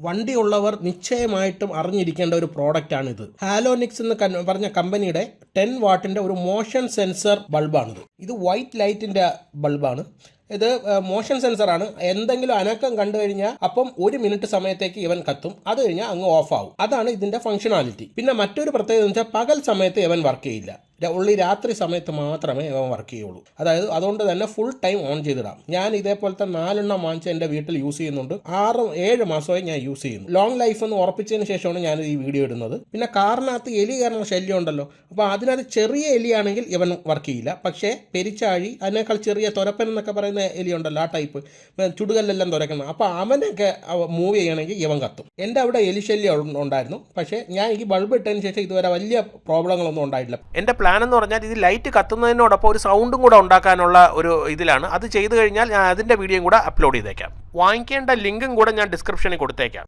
വണ്ടി ഉള്ളവർ നിശ്ചയമായിട്ടും അറിഞ്ഞിരിക്കേണ്ട ഒരു പ്രോഡക്റ്റ് ഇത് ഹാലോനിക്സ് എന്ന് പറഞ്ഞ കമ്പനിയുടെ ടെൻ വാട്ടിന്റെ ഒരു മോഷൻ സെൻസർ ബൾബാണിത്. ഇത് വൈറ്റ് ലൈറ്റിന്റെ ബൾബാണ്. ഇത് മോഷൻ സെൻസർ ആണ് എന്തെങ്കിലും അനക്കം കണ്ടു കഴിഞ്ഞാൽ അപ്പം ഒരു മിനിറ്റ് സമയത്തേക്ക് ഇവൻ കത്തും. അത് കഴിഞ്ഞാൽ അങ്ങ് ഓഫ് ആവും അതാണ് ഇതിന്റെ ഫംഗ്ഷനാലിറ്റി പിന്നെ മറ്റൊരു പ്രത്യേകത എന്ന് വെച്ചാൽ പകൽ സമയത്ത് ഇവൻ വർക്ക് ചെയ്യില്ല. ഉള്ളി രാത്രി സമയത്ത് മാത്രമേ ഇവൻ വർക്ക് ചെയ്യുള്ളൂ. അതായത് അതുകൊണ്ട് തന്നെ ഫുൾ ടൈം ഓൺ ചെയ്തിടാം. ഞാൻ ഇതേപോലത്തെ നാലെണ്ണം വാങ്ങിച്ച് എന്റെ വീട്ടിൽ യൂസ് ചെയ്യുന്നുണ്ട്. ആറ് ഏഴ് മാസമായി ഞാൻ യൂസ് ചെയ്യുന്നു. ലോങ് ലൈഫ് എന്ന് ഉറപ്പിച്ചതിന് ശേഷമാണ് ഞാൻ ഈ വീഡിയോ ഇടുന്നത്. പിന്നെ കാറിനകത്ത് എലി കയറുന്ന ശല്യം ഉണ്ടല്ലോ. അപ്പോൾ അതിനകത്ത് ചെറിയ എലിയാണെങ്കിൽ ഇവൻ വർക്ക് ചെയ്യില്ല. പക്ഷേ പെരിച്ചാഴി അതിനേക്കാൾ ചെറിയ തുരപ്പൻ എന്നൊക്കെ പറയുന്ന എലി ഉണ്ടല്ലോ ആ ടൈപ്പ് ചുടുകല്ലെല്ലാം തുരക്കുന്നത് അപ്പോൾ അവനൊക്കെ മൂവ് ചെയ്യണമെങ്കിൽ ഇവൻ കത്തും. എന്റെ അവിടെ എലി ശല്യം ഉണ്ടായിരുന്നു. പക്ഷേ ഞാൻ ഈ ബൾബ് ഇട്ടതിന് ശേഷം ഇതുവരെ വലിയ പ്രോബ്ലങ്ങളൊന്നും ഉണ്ടായിട്ടില്ല. എന്റെ പ്ലാൻ എന്ന് പറഞ്ഞാൽ ഇത് ലൈറ്റ് കത്തുന്നതിനോടൊപ്പം ഒരു സൗണ്ടും കൂടെ ഉണ്ടാക്കാനുള്ള ഒരു ഇതിലാണ്. അത് ചെയ്തു കഴിഞ്ഞാൽ ഞാൻ അതിന്റെ വീഡിയോയും കൂടെ അപ്ലോഡ് ചെയ്തേക്കാം. വാങ്ങിക്കേണ്ട ലിങ്കും കൂടെ ഞാൻ ഡിസ്ക്രിപ്ഷനിൽ കൊടുത്തേക്കാം.